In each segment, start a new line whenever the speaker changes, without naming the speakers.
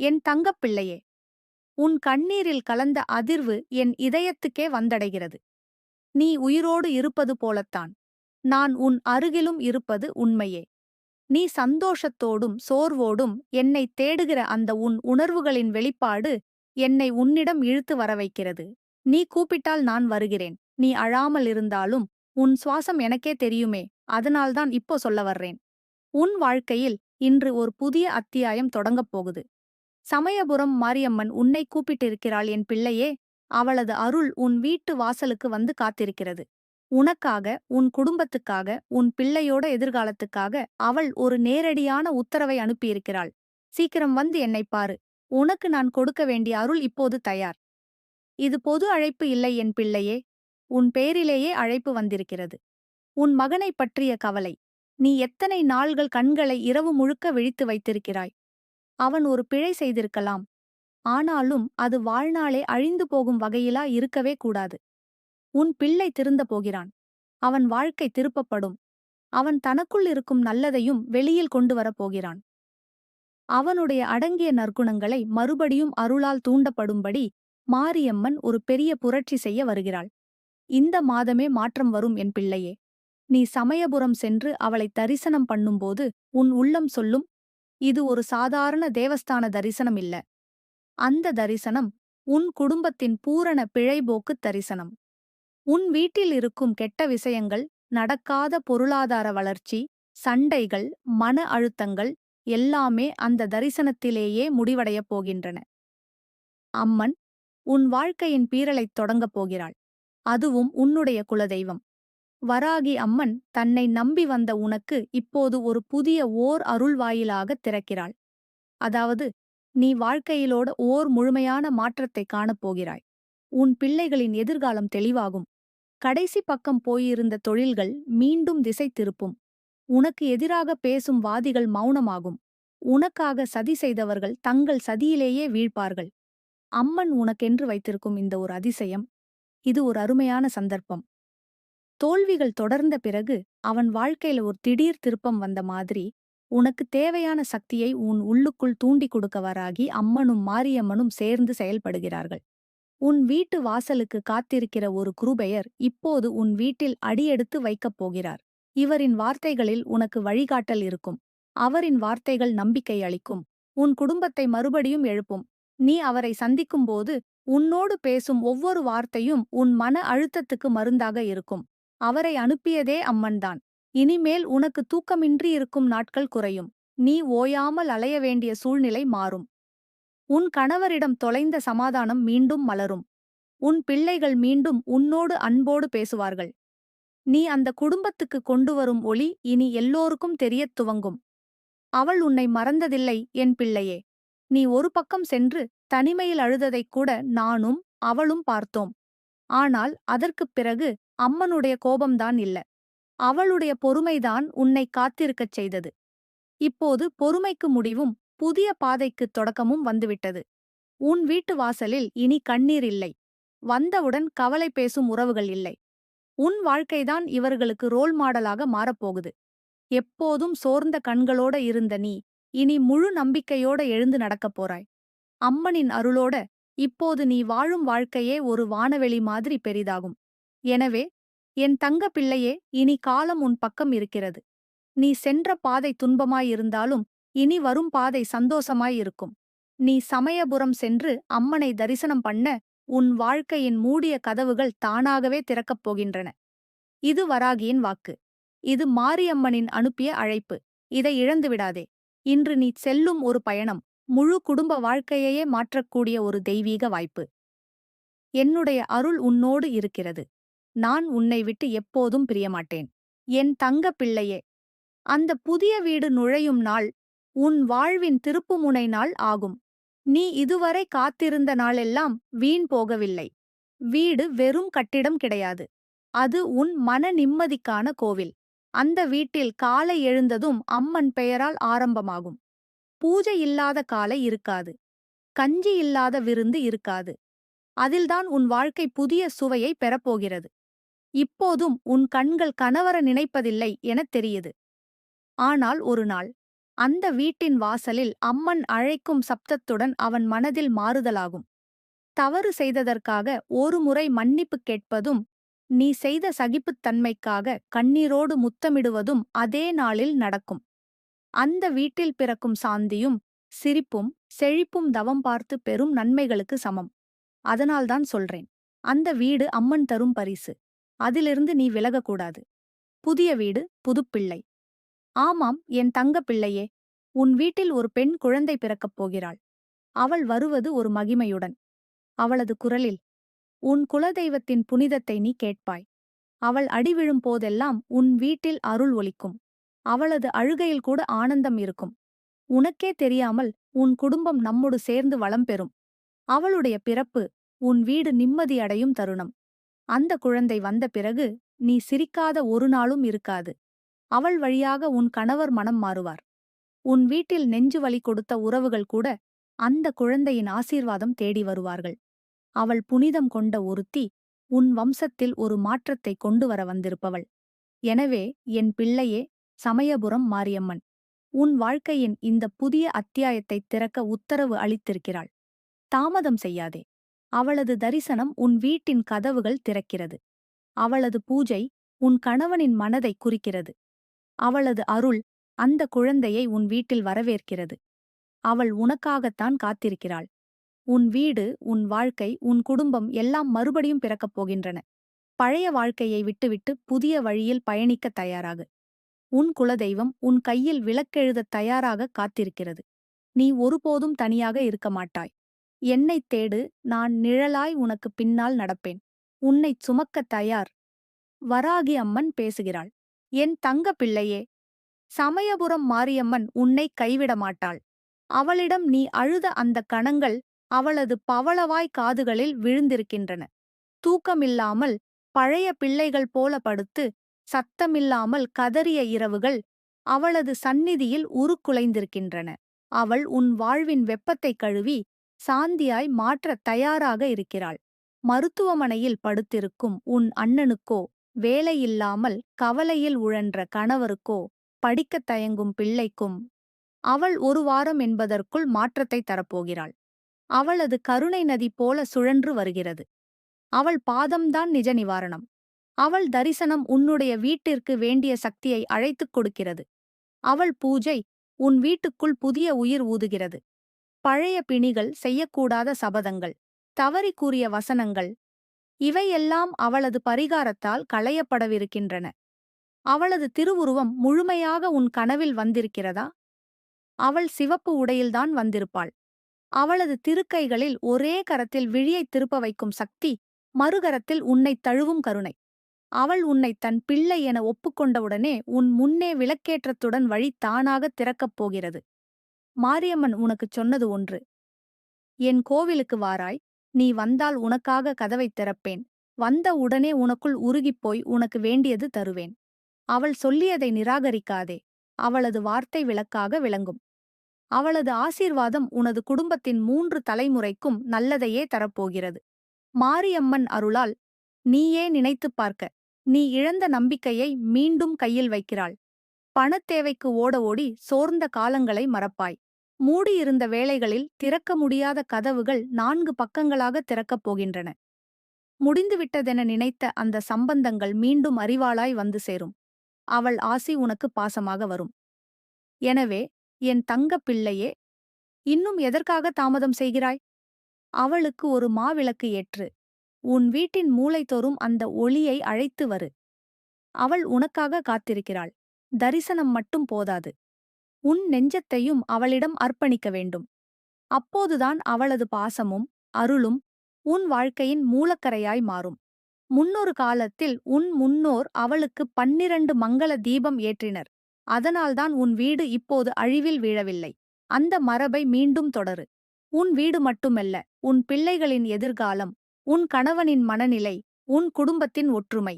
என் தங்கப்பிள்ளையே உன் கண்ணீரில் கலந்த அதிர்வு என் இதயத்துக்கே வந்தடைகிறது. நீ உயிரோடு இருப்பது போலத்தான். நான் உன் அருகிலும் இருப்பது உண்மையே. நீ சந்தோஷத்தோடும் சோர்வோடும் என்னை தேடுகிற அந்த உன் உணர்வுகளின் வெளிப்பாடு என்னை உன்னிடம் இழுத்து வர வைக்கிறது நீ கூப்பிட்டால் நான் வருகிறேன். நீ அழாமல் இருந்தாலும் உன் சுவாசம் எனக்கே தெரியுமே. அதனால்தான் இப்போ சொல்ல வர்றேன். உன் வாழ்க்கையில் இன்று ஒரு புதிய அத்தியாயம் தொடங்கப் போகுது. சமயபுரம் மாரியம்மன் உன்னை கூப்பிட்டிருக்கிறாள் என் பிள்ளையே அவளது அருள் உன் வீட்டு வாசலுக்கு வந்து காத்திருக்கிறது. உனக்காக உன் குடும்பத்துக்காக உன் பிள்ளையோட எதிர்காலத்துக்காக அவள் ஒரு நேரடியான உத்தரவை அனுப்பியிருக்கிறாள். சீக்கிரம் வந்து என்னைப் பாரு. உனக்கு நான் கொடுக்க வேண்டிய அருள் இப்போது தயார். இது பொது அழைப்பு இல்லை என் பிள்ளையே. உன் பேரிலேயே அழைப்பு வந்திருக்கிறது. உன் மகனைப் பற்றிய கவலை. நீ எத்தனை நாள்கள் கண்களை இரவு முழுக்க விழித்து வைத்திருக்கிறாய்? அவன் ஒரு பிழை செய்திருக்கலாம். ஆனாலும் அது வாழ்நாளே அழிந்து போகும் வகையிலா இருக்கவே கூடாது. உன் பிள்ளை திருந்த போகிறான். அவன் வாழ்க்கை திருப்பப்படும். அவன் தனக்குள் இருக்கும் நல்லதையும் வெளியில் கொண்டு வரப் போகிறான். அவனுடைய அடங்கிய நற்குணங்களை மறுபடியும் அருளால் தூண்டப்படும்படி மாரியம்மன் ஒரு பெரிய புரட்சி செய்ய வருகிறாள். இந்த மாதமே மாற்றம் வரும் என் பிள்ளையே. நீ சமயபுரம் சென்று அவளை தரிசனம் பண்ணும்போது உன் உள்ளம் சொல்லும் இது ஒரு சாதாரண தேவஸ்தான தரிசனம் இல்ல. அந்த தரிசனம் உன் குடும்பத்தின் பூரண பிழைபோக்கு தரிசனம். உன் வீட்டில் இருக்கும் கெட்ட விஷயங்கள் நடக்காத பொருளாதார வளர்ச்சி சண்டைகள் மன அழுத்தங்கள் எல்லாமே அந்த தரிசனத்திலேயே முடிவடையப் போகின்றன. அம்மன் உன் வாழ்க்கையின் பீரலைத் தொடங்கப் போகிறாள். அதுவும் உன்னுடைய குலதெய்வம். வராகி அம்மன் தன்னை நம்பி வந்த உனக்கு இப்போது ஒரு புதிய ஓர் அருள்வாயிலாகத் திறக்கிறாள். அதாவது நீ வாழ்க்கையிலோட ஓர் முழுமையான மாற்றத்தைக் காணப்போகிறாய். உன் பிள்ளைகளின் எதிர்காலம் தெளிவாகும். கடைசி பக்கம் போயிருந்த தொழில்கள் மீண்டும் திசை திருப்பும். உனக்கு எதிராக பேசும் வாதிகள் மௌனமாகும். உனக்காக சதி செய்தவர்கள் தங்கள் சதியிலேயே வீழ்ப்பார்கள். அம்மன் உனக்கென்று வைத்திருக்கும் இந்த ஒரு அதிசயம் இது ஒரு அருமையான சந்தர்ப்பம். தோல்விகள் தொடர்ந்த பிறகு அவன் வாழ்க்கையில ஒரு திடீர் திருப்பம் வந்த மாதிரி உனக்கு தேவையான சக்தியை உன் உள்ளுக்குள் தூண்டி கொடுக்கவராகி அம்மனும் மாரியம்மனும் சேர்ந்து செயல்படுகிறார்கள். உன் வீட்டு வாசலுக்கு காத்திருக்கிற ஒரு குருபெயர் இப்போது உன் வீட்டில் அடியெடுத்து வைக்கப் போகிறார். இவரின் வார்த்தைகளில் உனக்கு வழிகாட்டல் இருக்கும். அவரின் வார்த்தைகள் நம்பிக்கை அளிக்கும். உன் குடும்பத்தை மறுபடியும் எழுப்பும். நீ அவரை சந்திக்கும்போது உன்னோடு பேசும் ஒவ்வொரு வார்த்தையும் உன் மன அழுத்தத்துக்கு மருந்தாக இருக்கும். அவரை அனுப்பியதே அம்மன்தான் இனிமேல் உனக்கு தூக்கமின்றி இருக்கும் நாட்கள் குறையும். நீ ஓயாமல் அலைய வேண்டிய சூழ்நிலை மாறும். உன் கணவரிடம் தொலைந்த சமாதானம் மீண்டும் மலரும். உன் பிள்ளைகள் மீண்டும் உன்னோடு அன்போடு பேசுவார்கள். நீ அந்த குடும்பத்துக்கு கொண்டு வரும் ஒளி இனி எல்லோருக்கும் தெரியத் துவங்கும். அவள் உன்னை மறந்ததில்லை என் பிள்ளையே. நீ ஒரு பக்கம் சென்று தனிமையில் அழுததைக் கூட நானும் அவளும் பார்த்தோம். ஆனால் அதற்குப் பிறகு அம்மனுடைய கோபம்தான் இல்ல. அவளுடைய பொறுமைதான் உன்னை காத்திருக்கச் செய்தது. இப்போது பொறுமைக்கு முடிவும் புதிய பாதைக்குத் தொடக்கமும் வந்துவிட்டது. உன் வீட்டு வாசலில் இனி கண்ணீர் இல்லை. வந்தவுடன் கவலை பேசும் உறவுகள் இல்லை. உன் வாழ்க்கைதான் இவர்களுக்கு ரோல் மாடலாக மாறப்போகுது. எப்போதும் சோர்ந்த கண்களோட இருந்த நீ இனி முழு நம்பிக்கையோட எழுந்து நடக்கப் போறாய். அம்மனின் அருளோட இப்போது நீ வாழும் வாழ்க்கையே ஒரு வானவெளி மாதிரி பெரிதாகும். எனவே என் தங்க பிள்ளையே இனி காலம் உன் பக்கம் இருக்கிறது. நீ சென்ற பாதை துன்பமாயிருந்தாலும் இனி வரும் பாதை சந்தோஷமாயிருக்கும் நீ சமயபுரம் சென்று அம்மனை தரிசனம் பண்ண உன் வாழ்க்கையின் மூடிய கதவுகள் தானாகவே திறக்கப் போகின்றன. இது வராகியின் வாக்கு. இது மாரியம்மனின் அனுப்பிய அழைப்பு. இதை இழந்துவிடாதே இன்று நீ செல்லும் ஒரு பயணம் முழு குடும்ப வாழ்க்கையையே மாற்றக்கூடிய ஒரு தெய்வீக வாய்ப்பு. என்னுடைய அருள் உன்னோடு இருக்கிறது. நான் உன்னை விட்டு எப்போதும் பிரியமாட்டேன். என் தங்க பிள்ளையே அந்த புதிய வீடு நுழையும் நாள் உன் வாழ்வின் திருப்புமுனை நாள் ஆகும். நீ இதுவரை காத்திருந்த நாளெல்லாம் வீண் போகவில்லை. வீடு வெறும் கட்டிடம் கிடையாது. அது உன் மன நிம்மதிக்கான கோவில். அந்த வீட்டில் காலை எழுந்ததும் அம்மன் பெயரால் ஆரம்பமாகும். பூஜை இல்லாத காலை இருக்காது. கஞ்சி இல்லாத விருந்து இருக்காது. அதில்தான் உன் வாழ்க்கை புதிய சுவையை பெறப்போகிறது. இப்போதும் உன் கண்கள் கணவர நினைப்பதில்லை எனத் தெரியுது. ஆனால் ஒரு நாள் அந்த வீட்டின் வாசலில் அம்மன் அழைக்கும் சப்தத்துடன் அவன் மனதில் மாறுதலாகும். தவறு செய்ததற்காக ஒருமுறை மன்னிப்பு கேட்பதும் நீ செய்த சகிப்புத்தன்மைக்காக கண்ணீரோடு முத்தமிடுவதும் அதே நாளில் நடக்கும். அந்த வீட்டில் பிறக்கும் சாந்தியும் சிரிப்பும் செழிப்பும் தவம் பார்த்து பெறும் நன்மைகளுக்கு சமம். அதனால்தான் சொல்றேன். அந்த வீடு அம்மன் தரும் பரிசு. அதிலிருந்து நீ விலகக்கூடாது. புதிய வீடு புதுப்பிள்ளை ஆமாம் என் தங்க பிள்ளையே. உன் வீட்டில் ஒரு பெண் குழந்தை பிறக்கப் போகிறாள். அவள் வருவது ஒரு மகிமையுடன். அவளது குரலில் உன் குலதெய்வத்தின் புனிதத்தை நீ கேட்பாய். அவள் அடிவிழும் போதெல்லாம் உன் வீட்டில் அருள் ஒலிக்கும். அவளது அழுகையில் கூட ஆனந்தம் இருக்கும். உனக்கே தெரியாமல் உன் குடும்பம் நம்மோடு சேர்ந்து வளம் பெறும். அவளுடைய பிறப்பு உன் வீடு நிம்மதியடையும் தருணம். அந்த குழந்தை வந்த பிறகு நீ சிரிக்காத ஒரு நாளும் இருக்காது. அவள் வழியாக உன் கணவர் மனம் மாறுவார். உன் வீட்டில் நெஞ்சு வலி கொடுத்த உறவுகள் கூட அந்த குழந்தையின் ஆசீர்வாதம் தேடி வருவார்கள். அவள் புனிதம் கொண்ட ஒருத்தி உன் வம்சத்தில் ஒரு மாற்றத்தை கொண்டு வர வந்திருப்பவள். எனவே என் பிள்ளையே சமயபுரம் மாரியம்மன். உன் வாழ்க்கையின் இந்த புதிய அத்தியாயத்தை திறக்க உத்தரவு அளித்திருக்கிறாள். தாமதம் செய்யாதே. அவளது தரிசனம் உன் வீட்டின் கதவுகள் திறக்கிறது. அவளது பூஜை உன் கணவனின் மனதை குறிக்கிறது. அவளது அருள் அந்த குழந்தையை உன் வீட்டில் வரவேற்கிறது. அவள் உனக்காகத்தான் காத்திருக்கிறாள். உன் வீடு உன் வாழ்க்கை உன் குடும்பம் எல்லாம் மறுபடியும் பிறக்கப் போகின்றன. பழைய வாழ்க்கையை விட்டுவிட்டு புதிய வழியில் பயணிக்க தயாராகு. உன் குலதெய்வம் உன் கையில் விளக்கெழுதத் தயாராக காத்திருக்கிறது. நீ ஒருபோதும் தனியாக இருக்க மாட்டாய். என்னைத் தேடு நான் நிழலாய் உனக்கு பின்னால் நடப்பேன். உன்னைச் சுமக்கத் தயார். வராகி அம்மன் பேசுகிறாள். என் தங்க பிள்ளையே சமயபுரம் மாரியம்மன் உன்னை கைவிட மாட்டாள். அவளிடம் நீ அழுத அந்த கணங்கள் அவளது பவளவாய் காதுகளில் விழுந்திருக்கின்றன. தூக்கமில்லாமல் பழைய பிள்ளைகள் போல படுத்து சத்தமில்லாமல் கதறிய இரவுகள் அவளது சந்நிதியில் உருக்குலைந்திருக்கின்றன. அவள் உன் வாழ்வின் வெப்பத்தைக் கழுவி சாந்தியாய் மாற்றத் தயாராக இருக்கிறாள். மருத்துவமனையில் படுத்திருக்கும் உன் அண்ணனுக்கோ வேலையில்லாமல் கவலையில் உழன்ற கணவருக்கோ படிக்கத் தயங்கும் பிள்ளைக்கும் அவள் ஒரு வாரம் என்பதற்குள் மாற்றத்தை தரப்போகிறாள். அவளது கருணை நதி போல சுழன்று வருகிறது. அவள் பாதம்தான் நிஜ நிவாரணம். அவள் தரிசனம் உன்னுடைய வீட்டிற்கு வேண்டிய சக்தியை அழைத்துக் கொடுக்கிறது. அவள் பூஜை உன் வீட்டுக்குள் புதிய உயிர் ஊதுகிறது. பழைய பிணிகள் செய்யக்கூடாத சபதங்கள் தவறி கூறிய வசனங்கள் இவையெல்லாம் அவளது பரிகாரத்தால் களையப்படவிருக்கின்றன. அவளது திருவுருவம் முழுமையாக உன் கனவில் வந்திருக்கிறதா? அவள் சிவப்பு உடையில்தான் வந்திருப்பாள். அவளது திருக்கைகளில் ஒரே கரத்தில் விழியைத் திருப்ப வைக்கும் சக்தி மறுகரத்தில் உன்னைத் தழுவும் கருணை. அவள் உன்னை தன் பிள்ளை என ஒப்புக்கொண்டவுடனே உன் முன்னே விளக்கேற்றத்துடன் வழி தானாகத் திறக்கப் போகிறது. மாரியம்மன் உனக்குச் சொன்னது ஒன்று. என் கோவிலுக்கு வாராய் நீ வந்தால் உனக்காக கதவைத் திறப்பேன். வந்த உடனே உனக்குள் உருகிப்போய் உனக்கு வேண்டியது தருவேன். அவள் சொல்லியதை நிராகரிக்காதே. அவளது வார்த்தை விளக்காக விளங்கும். அவளது ஆசீர்வாதம் உனது குடும்பத்தின் மூன்று தலைமுறைக்கும் நல்லதையே தரப்போகிறது. மாரியம்மன் அருளால் நீயே நினைத்துப் பார்க்க. நீ இழந்த நம்பிக்கையை மீண்டும் கையில் வைக்கிறாள். பணத்தேவைக்கு ஓட ஓடி சோர்ந்த காலங்களை மறப்பாய். மூடியிருந்த வேளைகளில் திறக்க முடியாத கதவுகள் நான்கு பக்கங்களாக திறக்கப் போகின்றன. முடிந்துவிட்டதென நினைத்த அந்த சம்பந்தங்கள் மீண்டும் அறிவாளாய் வந்து சேரும். அவள் ஆசி உனக்கு பாசமாக வரும். எனவே என் தங்கப் பிள்ளையே இன்னும் எதற்காக தாமதம் செய்கிறாய்? அவளுக்கு ஒரு மாவிளக்கு ஏற்று உன் வீட்டின் மூளைதோறும் அந்த ஒளியை அழைத்து வரு. அவள் உனக்காக காத்திருக்கிறாள். தரிசனம் மட்டும் போதாது. உன் நெஞ்சத்தையும் அவளிடம் அர்ப்பணிக்க வேண்டும். அப்போதுதான் அவளது பாசமும் அருளும் உன் வாழ்க்கையின் மூலக்கரையாய் மாறும். முன்னொரு காலத்தில் உன் முன்னோர் அவளுக்கு பன்னிரண்டு மங்கள தீபம் ஏற்றினர். அதனால்தான் உன் வீடு இப்போது அழிவில் வீழவில்லை. அந்த மரபை மீண்டும் தொடரு. உன் வீடு மட்டுமல்ல உன் பிள்ளைகளின் எதிர்காலம் உன் கணவனின் மனநிலை உன் குடும்பத்தின் ஒற்றுமை.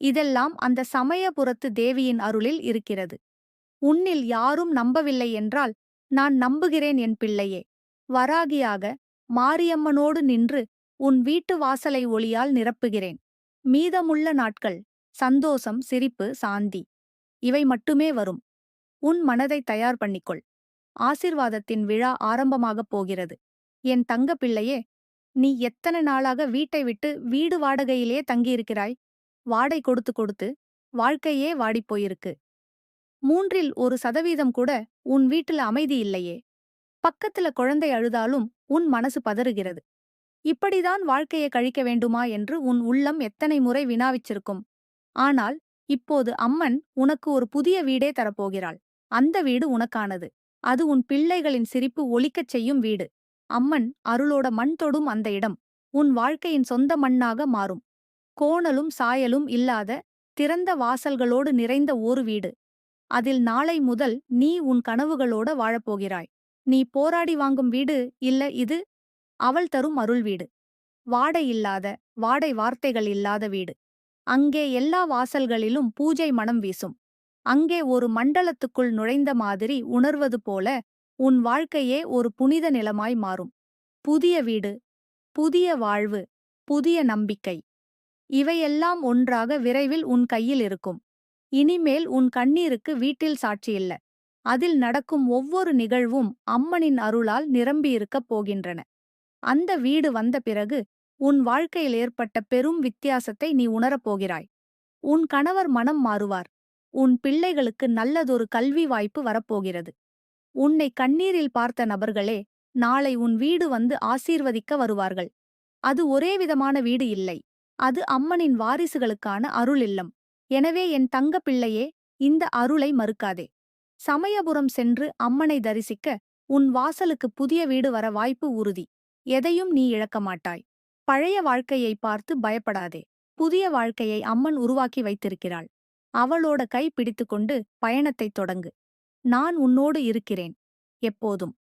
இதெல்லாம் அந்த சமயபுரத்து தேவியின் அருளில் இருக்கிறது. உன்னில் யாரும் நம்பவில்லை என்றால் நான் நம்புகிறேன் என் பிள்ளையே. வராகியாக மாரியம்மனோடு நின்று உன் வீட்டு வாசலை ஒளியால் நிரப்புகிறேன். மீதமுள்ள நாட்கள் சந்தோஷம் சிரிப்பு சாந்தி. இவை மட்டுமே வரும். உன் மனதை தயார் பண்ணிக்கொள். ஆசிர்வாதத்தின் விழா ஆரம்பமாகப் போகிறது. என் தங்க பிள்ளையே நீ எத்தனை நாளாக வீட்டை விட்டு வீடு வாடகையிலே தங்கியிருக்கிறாய்? வாடை கொடுத்து கொடுத்து வாழ்க்கையே வாடிப் போயிருக்கு மூன்றில் ஒரு சதவீதம் கூட உன் வீட்டுல அமைதி இல்லையே. பக்கத்துல குழந்தை அழுதாலும் உன் மனசு பதறுகிறது. இப்படிதான் வாழ்க்கையை கழிக்க வேண்டுமா என்று உன் உள்ளம் எத்தனை முறை வினாவிச்சிருக்கும். ஆனால் இப்போது அம்மன் உனக்கு ஒரு புதிய வீடே தரப்போகிறாள். அந்த வீடு உனக்கானது. அது உன் பிள்ளைகளின் சிரிப்பு ஒலிக்கச் செய்யும் வீடு. அம்மன் அருளோட மண் தொடும் அந்த இடம். உன் வாழ்க்கையின் சொந்த மண்ணாக மாறும். கோணலும் சாயலும் இல்லாத திறந்த வாசல்களோடு நிறைந்த ஒரு வீடு. அதில் நாளை முதல் நீ உன் கனவுகளோட வாழப்போகிறாய். நீ போராடி வாங்கும் வீடு இல்ல இது? அவள் தரும் அருள் வீடு. வாடை இல்லாத வாடை வார்த்தைகள் இல்லாத வீடு. அங்கே எல்லா வாசல்களிலும் பூஜை மனம் வீசும். அங்கே ஒரு மண்டலத்துக்குள் நுழைந்த மாதிரி உணர்வது போல உன் வாழ்க்கையே ஒரு புனித நிலமாய் மாறும். புதிய வீடு புதிய வாழ்வு புதிய நம்பிக்கை. இவையெல்லாம் ஒன்றாக விரைவில் உன் கையில் இருக்கும். இனிமேல் உன் கண்ணீருக்கு வீட்டில் சாட்சியில்ல அதில் நடக்கும் ஒவ்வொரு நிகழ்வும் அம்மனின் அருளால் நிரம்பியிருக்கப் போகின்றன. அந்த வீடு வந்த பிறகு உன் வாழ்க்கையில் ஏற்பட்ட பெரும் வித்தியாசத்தை நீ உணரப்போகிறாய் உன் கணவர் மனம் மாறுவார். உன் பிள்ளைகளுக்கு நல்லதொரு கல்வி வாய்ப்பு வரப்போகிறது. உன்னை கண்ணீரில் பார்த்த நபர்களே நாளை உன் வீடு வந்து ஆசீர்வதிக்க வருவார்கள். அது ஒரே விதமான வீடு இல்லை. அது அம்மனின் வாரிசுகளுக்கான அருள் இல்லம். எனவே என் தங்க பிள்ளையே இந்த அருளை மறுக்காதே. சமயபுரம் சென்று அம்மனை தரிசிக்க உன் வாசலுக்கு புதிய வீடு வர வாய்ப்பு உறுதி. எதையும் நீ இழக்க மாட்டாய். பழைய வாழ்க்கையை பார்த்து பயப்படாதே. புதிய வாழ்க்கையை அம்மன் உருவாக்கி வைத்திருக்கிறாள். அவளோட கை பிடித்துக்கொண்டு பயணத்தைத் தொடங்கு. நான் உன்னோடு இருக்கிறேன். எப்போதும்.